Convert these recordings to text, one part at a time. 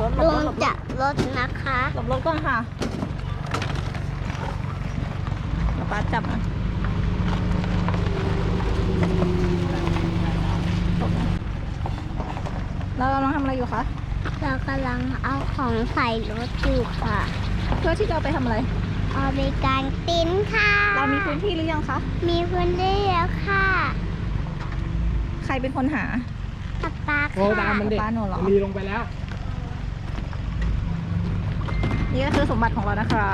รถหลลบงรถหลบรจะถรถนะคะหลบรถก่อนค่ะป้าจับนะตกนะเรากำลังทำอะไรอยู่คะ เรากำลังเอาของใส่รถอยู่ค่ะเพื่อที่จะเอาไปทำอะไร เอาไปกางเติ้นท์ค่ะ เรามีพื้นที่หรือยังคะ มีพื้นที่แล้วค่ะใครเป็นคนหา ป๊าป๊าโอ้าค่ะมันเด็กป้าหนูเหรอ มีลงไปแล้ว นี่ก็คือสมบัติของเรานะคะ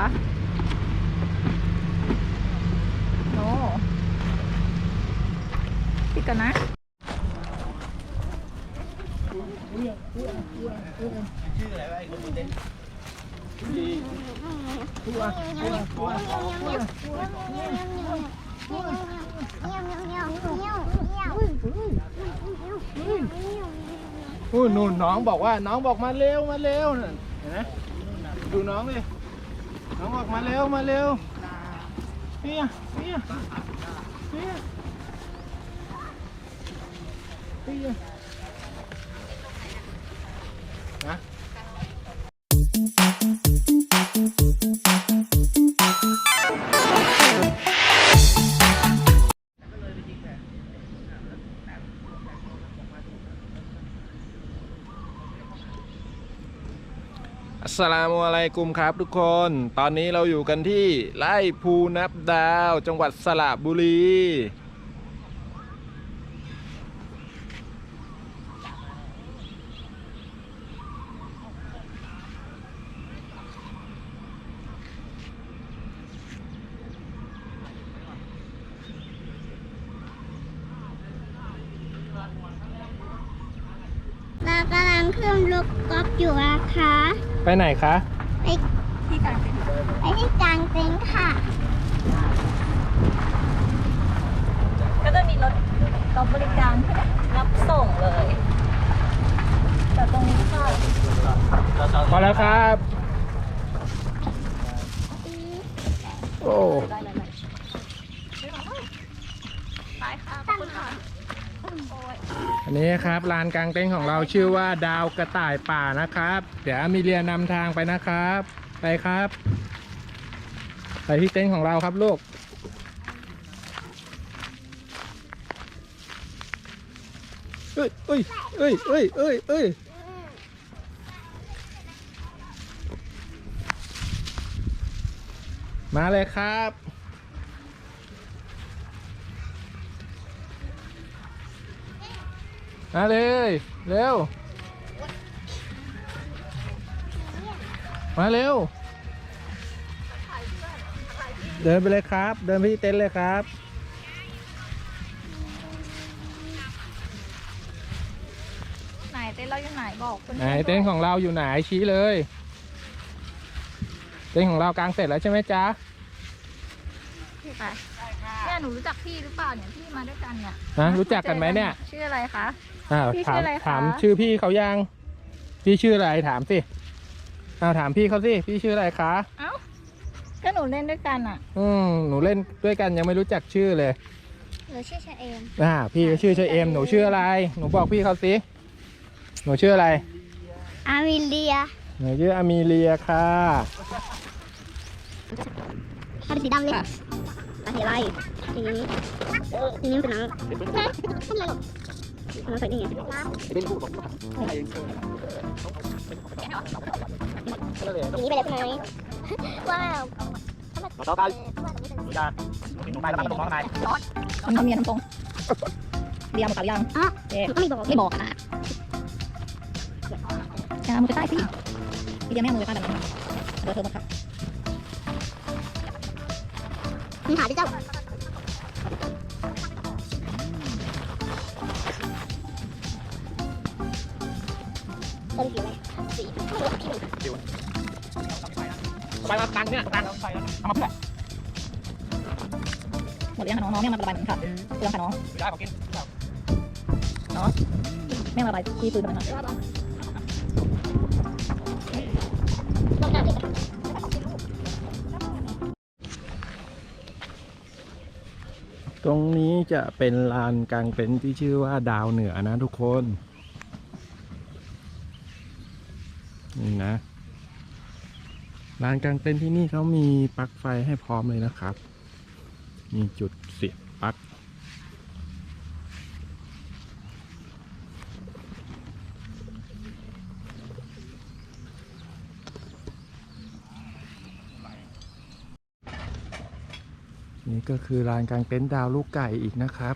โน้ปิดกันนะอู้นู่นน้องบอกว่าน้องบอกมาเร็วมาเร็วนั่นเห็นไหม ดูน้องเลยน้องออกมาเร็วมาเร็วเนี่ยเนี่ยเนี่ยเนี่ย สลามุอะลัยกุมครับทุกคน ตอนนี้เราอยู่กันที่ไร่ภูนับดาว จังหวัดสระบุรี เรากำลังขึ้นรถกอล์ฟอยู่นะคะ ไปไหนคะไปที่กลางเต็นท์ไปที่กางเต็นท์ค่ะ ก็จะมีรถรถบริการรับส่งเลย แต่ตรงนี้ค่ะพอแล้วครับ โอ้ ไปค่ะขอบคุณค่ะโอ้ย อั นนี้ครับลานกลางเต็นท์ของเราชื่อว่าดาวกระต่ายป่านะครับ เดี๋ยวมีเรียนนำทางไปนะครับ ไปครับ ไปที่เต็นท์ของเราครับลูกเอ้ยเอ้ยเอ้ยเอ้ยเอ้ยเอ้ยมาเลยครับ มาเลย เร็ว มาเร็ว เดินไปเลยครับ เดินไปที่เต็นท์เลยครับ ไหนเต็นท์เราอยู่ไหนบอกคุณไหนเต็นท์ของเราอยู่ไหนชี้เลย เต็นท์ของเรากางเสร็จแล้วใช่ไหมจ๊ะไปเนี่ยหนูรู้จักพี่หรือเปล่าเนี่ยพี่มาด้วยกันเนี่ยนะรู้จักกันไหมเนี่ย ชื่ออะไรคะ อ้าวพี่ถามชื่ออะไรคะ ถามชื่อพี่เขายังพี่ชื่ออะไรถามสิอ้าวถามพี่เขาสิพี่ชื่ออะไรคะเอ้าก็หนูเล่นด้วยกันอะอืมหนูเล่นด้วยกันยังไม่รู้จักชื่อเลยหนูชื่อชาเอมอ่าพี่ก็ชื่อเชอเอมหนูชื่ออะไร หนูบอกพี่เขาสิหนูชื่ออะไร อามิเลียหนูชื่ออามีเลียค่ะทำสีดำเลยมาสีอะไรสีนี้สีนี้เป็นหนังนะทำอะไรหรอ กมันใส่นี่ไงสีนี้ไปเลยใช่ไหมว้าวต่อไปทำทำเมียนทำตรงเรียมกับยังอ๋อเจ๊ก็ไม่บอกไม่บอกนะจะมือไปใต้สิพี่เดียไม่มือไปใต้แบบนี้เดี๋ยวเธอหมดครับมีหาดิเจ้า ต้นสีอะไรสีไม่รู้ที่หนึ่งไปมาตังเนี่ยตังเอามาเพื่อหมดหรือยังคะน้องน้องแม่มาระบายเหมือนค่ะเรื่องค่ะน้องไม่ได้บอกินน้องแม่มาระบายที่ปืนมันนะลองน้ำดิตรงนี้จะเป็นลานกลางเต็นท์ที่ชื่อว่าดาวเหนือนะทุกคน นี่นะลานกลางเต็นท์ที่นี่เขามีปลั๊กไฟให้พร้อมเลยนะครับ มีจุดเสียบปลั๊กนี่ก็คือลานกลางเต็นท์ดาวลูกไก่อีกนะครับ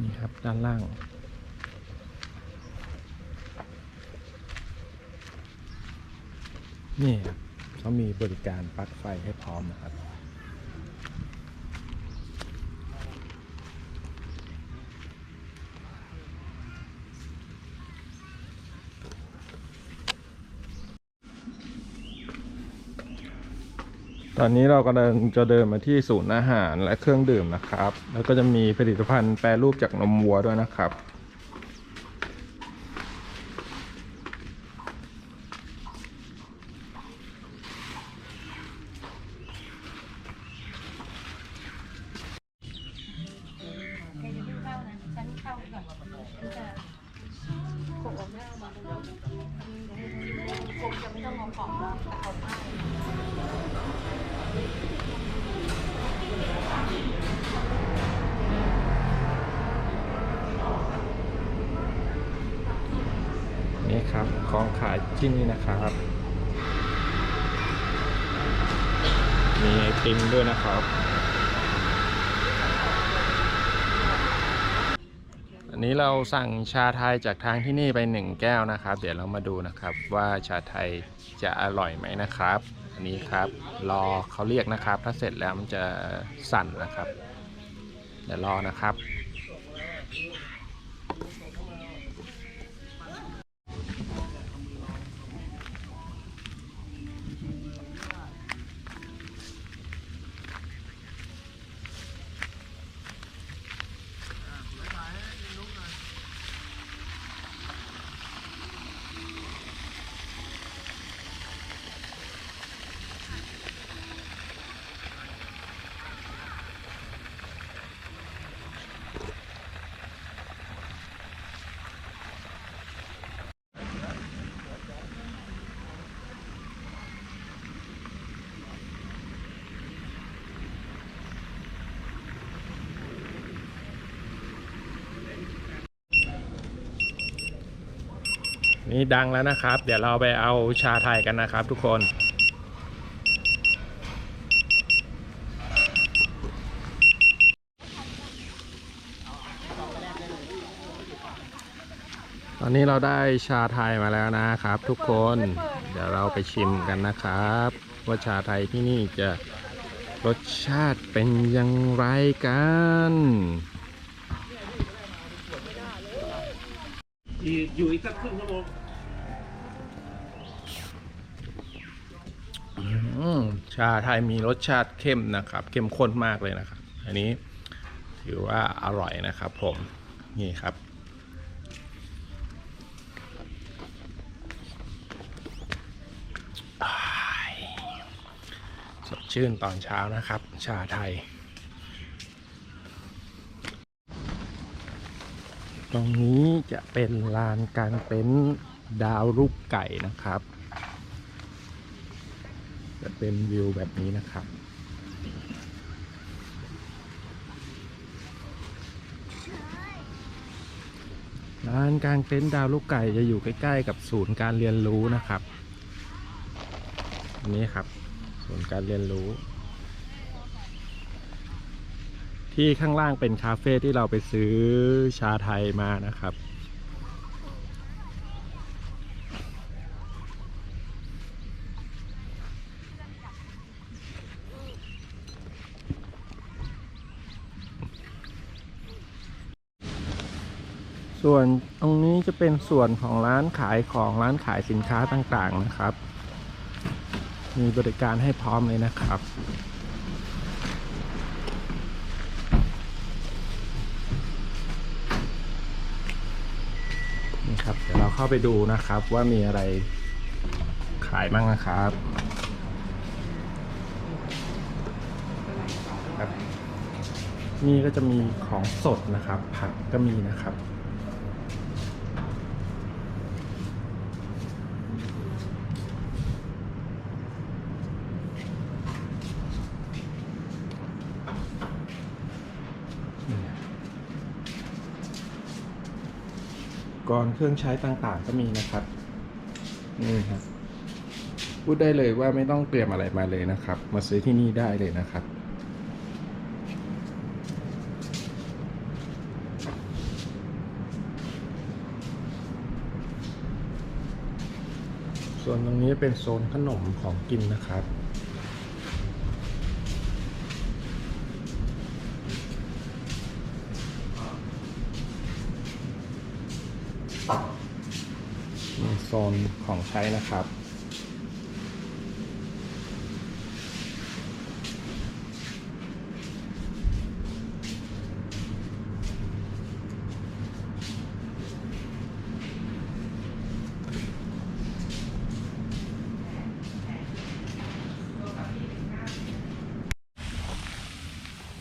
นี่ครับด้านล่าง นี่เขามีบริการปลั๊กไฟให้พร้อมนะครับ ตอนนี้เรากำลังจะเดินมาที่ศูนย์อาหารและเครื่องดื่มนะครับ แล้วก็จะมีผลิตภัณฑ์แปรรูปจากนมวัวด้วยนะครับ ที่นี่นะครับมีไอติมด้วยนะครับ อันนี้เราสั่งชาไทยจากทางที่นี่ไปหนึ่งแก้วนะครับ เดี๋ยวเรามาดูนะครับว่าชาไทยจะอร่อยไหมนะครับ อันนี้ครับรอเขาเรียกนะครับ ถ้าเสร็จแล้วมันจะสั่นนะครับ เดี๋ยวรอนะครับ นี่ดังแล้วนะครับ เดี๋ยวเราไปเอาชาไทยกันนะครับทุกคนตอนนี้เราได้ชาไทยมาแล้วนะครับ ทุกคน เดี๋ยวเราไปชิมกันนะครับ ว่าชาไทยที่นี่จะรสชาติเป็นอยังไรกัน อยู่อีกสักครึ่งชั่วโมงชาไทยมีรสชาติเข้มนะครับ เข้มข้นมากเลยนะครับ อันนี้ถือว่าอร่อยนะครับผม นี่ครับ สดชื่นตอนเช้านะครับ ชาไทย ตรงนี้จะเป็นลานกลางเต็นท์ดาวลูกไก่นะครับ จะเป็นวิวแบบนี้นะครับร้านกลางเต็นท์ดาวลูกไก่จะอยู่ใกล้ ๆ กับศูนย์การเรียนรู้นะครับอันนี้ครับ ศูนย์การเรียนรู้ ที่ข้างล่างเป็นคาเฟ่ที่เราไปซื้อชาไทยมานะครับ ส่วนตรงนี้จะเป็นส่วนของร้านขายของร้านขายสินค้าต่างๆนะครับ มีบริการให้พร้อมเลยนะครับ ครับ เดี๋ยวเราเข้าไปดูนะครับว่ามีอะไรขายบ้างนะครับครับ นี่ก็จะมีของสดนะครับ ผักก็มีนะครับ กรณ์เครื่องใช้ต่างๆ ก็มีนะครับ นี่ครับ พูดได้เลยว่าไม่ต้องเตรียมอะไรมาเลยนะครับ มาซื้อที่นี่ได้เลยนะครับ ส่วนตรงนี้เป็นโซนขนมของกินนะครับ มี โซนของใช้นะครับ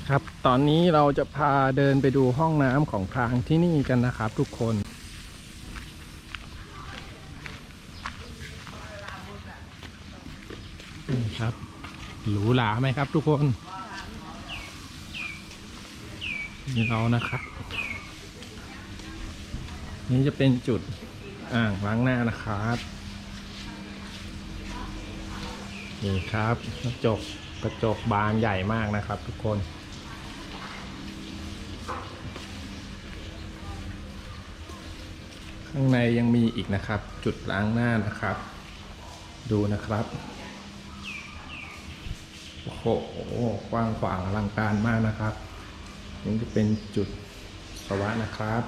ครับ ตอนนี้เราจะพาเดินไปดูห้องน้ำของทางที่นี่กันนะครับทุกคนครับ หรูหราไหมครับ ทุกคนนี่เรานะครับนี่จะเป็นจุดอ่างล้างหน้านะครับนี่ครับกระจกกระจกบานใหญ่มากนะครับ ทุกคนข้างในยังมีอีกนะครับ จุดล้างหน้านะครับ ดูนะครับ โอ้โหกว้างขวางอลังการมากนะครับ นี่จะเป็นจุดสวะนะครับ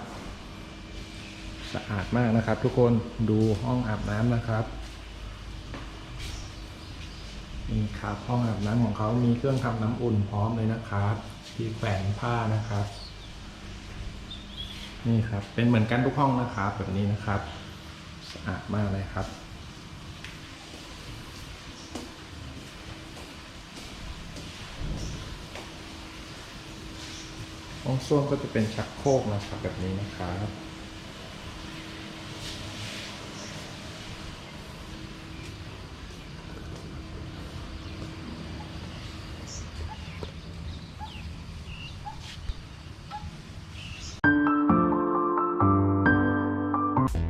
สะอาดมากนะครับ ทุกคนดูห้องอาบน้ำนะครับนี่ครับห้องอาบน้ำของเขามีเครื่องทำน้ำอุ่นพร้อมเลยนะครับ ที่แขวนผ้านะครับ นี่ครับเป็นเหมือนกันทุกห้องนะครับ แบบนี้นะครับ สะอาดมากเลยครับ ห้องส้วมก็จะเป็นชักโครกนะครับแบบนี้นะครับ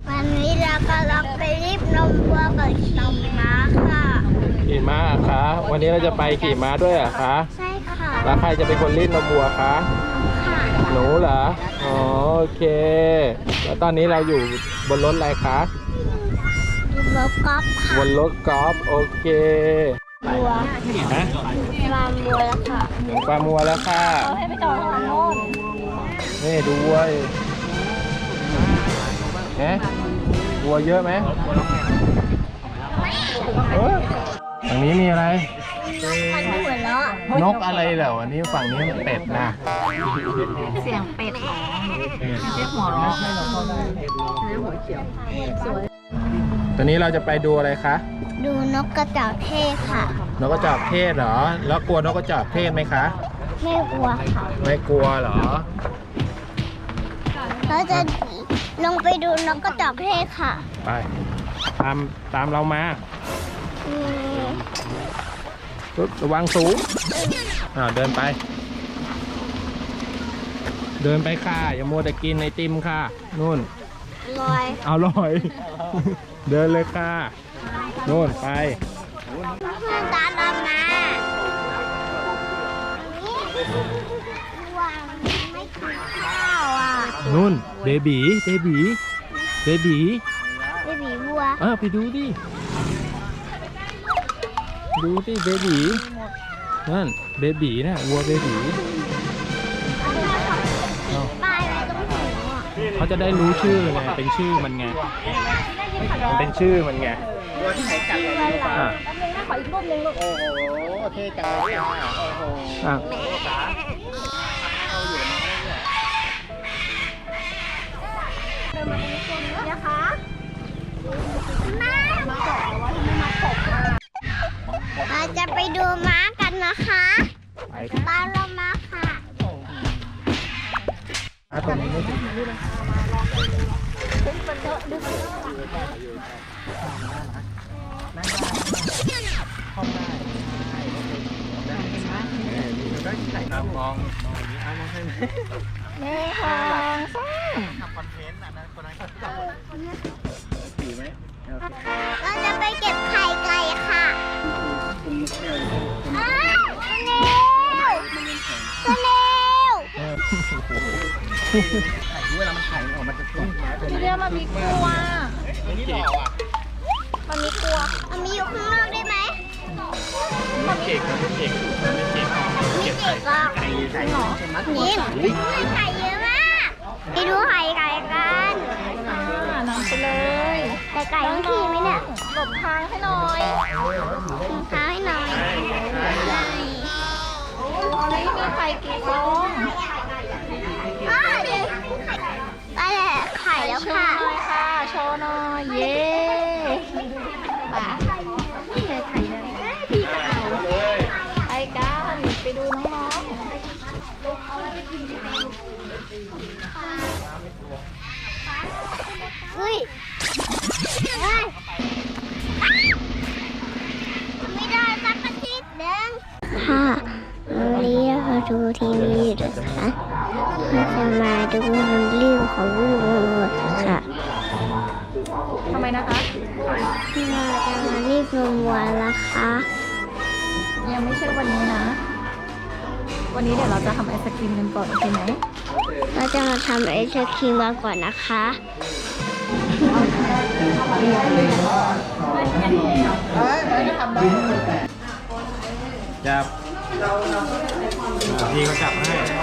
วันนี้เรากำลังไปรีบนมวัวกับขี่ม้าค่ะขี่ม้าเหรอคะ วันนี้เราจะไปขี่ม้าด้วยเหรอคะ ใช่ค่ะ แล้วใครจะเป็นคนรีดนมวัวคะค่ะ หนูเหรออ๋อโอเค แล้วตอนนี้เราอยู่บนรถอะไรคะรถกอล์ฟค่ะบนรถกอล์ฟโอเควัวฮะฟาร์มวัวแล้วค่ะถึงปลามัวแล้วค่ะเขาให้ไปจอดข้างหลังโน่นนี่ดูวัวดิเอ๊ะวัวเยอะไหมเอ้ยตรงนี้มีอะไร มันหัวเราะ นกอะไรเหรอวันนี้ฝั่งนี้มันเป็ดนะ เสียงเป็ดของเป็ดหัวเราะตอนนี้เราจะไปดูอะไรคะ ดูนกกระจอกเทศค่ะ นกกระจอกเทศเหรอ แล้วกลัวนกกระจอกเทศไหมคะ ไม่กลัวค่ะ ไม่กลัวเหรอ เราจะลงไปดูนกกระจอกเทศค่ะ ไป ตามตามเรามาอืมปึ๊บ ระวังสูงอ่าเดินไป เดินไปค่ะ อย่ามัวแต่กินไอติมค่ะ นู่น ลอยเอาลอย เดินเลยค่ะ นู่นไป เพื่อนตามเรามาวังไม่กินข้าวอะนู่น เบบีเบบีเบบีเบบีวัว เออไปดูดิ ดูดิเบบีนั่นเบบีนะวัวเบบีป้ายไว้ตรงหัวเขาจะได้รู้ชื่อไงเป็นชื่อมันไงมันเป็นชื่อมันไงอะขออีกรูปหนึงลูกอะนะคะเราจะไปดูม้ากันนะคะไปตามเรามาค่ะอะตรงนี้ไม่ถึงมองหนึ่งสองสามเรา พี่เดียวมันมีกลัวมันมีกลัว มันมีอยู่ข้างนอกได้ไหมเก่งเก่งเก่งมีเด็กอะจริงเหรอนี่มีไข่เยอะมากไปดูไข่ไก่กันค่ะนำไปเลยไก่ไก่ต้องขี่ไหมเนี่ยหลบทางให้หน่อยรองเท้าให้หน่อยได้นี่มีไข่กี่ฟองอ้ ดูทีวีอยู่นะคะเราจะมาดูรีวิวของลูกค่ะๆทำไมนะคะเราจะมารีบนมวัวนะคะยังไม่ใช่วันนี้นะ วันนี้เดี๋ยวเราจะทำไอศกรีมกันก่อนโอเคไหมเราจะมาทำไอศครีมกันก่อนนะคะจับ พี่เขาจับให้จั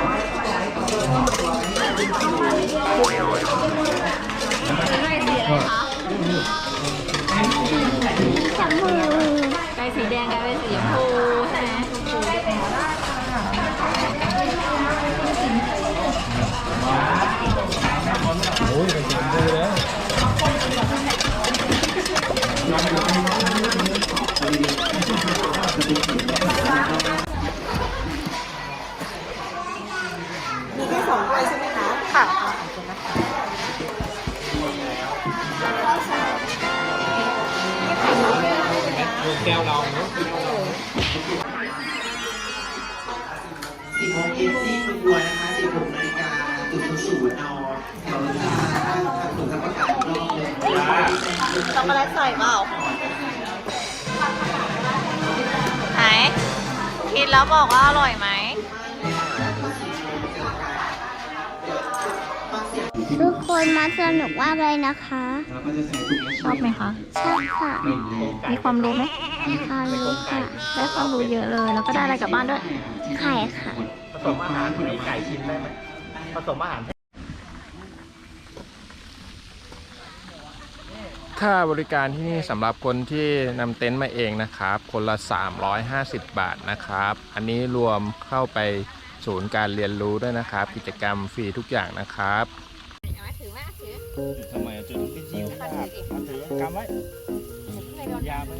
บโมงเย็นที่คุณบัวนะคะสิบหกนาฬิกาจุดศูนย์นอแถวท่าทางศูนย์รับประกันรอบเลยช็อกโกแลตใส่เปล่าไหนคิดแล้วบอกว่าอร่อยไหมทุกคนมาสนุกมากเลยนะคะแล้วก็จะใส่ถุงชอบไหมคะใช่ค่ะ มีความรู้ไหมมีความรู้ค่ะ ได้ความรู้เยอะเลย แล้วก็ได้อะไรกลับบ้านด้วย ไข่ค่ะผ สมอาหารให้ไก่ชิมได้ไหมผสมอาหาร ค่าบริการที่นี่สำหรับคนที่นำเต็นท์มาเองนะครับ คนละ 350 บาทนะครับ อันนี้รวมเข้าไปศูนย์การเรียนรู้ด้วยนะครับ กิจกรรมฟรีทุกอย่างนะครับทำไมจุดที่ยิ้วถือกำไว้ยาไห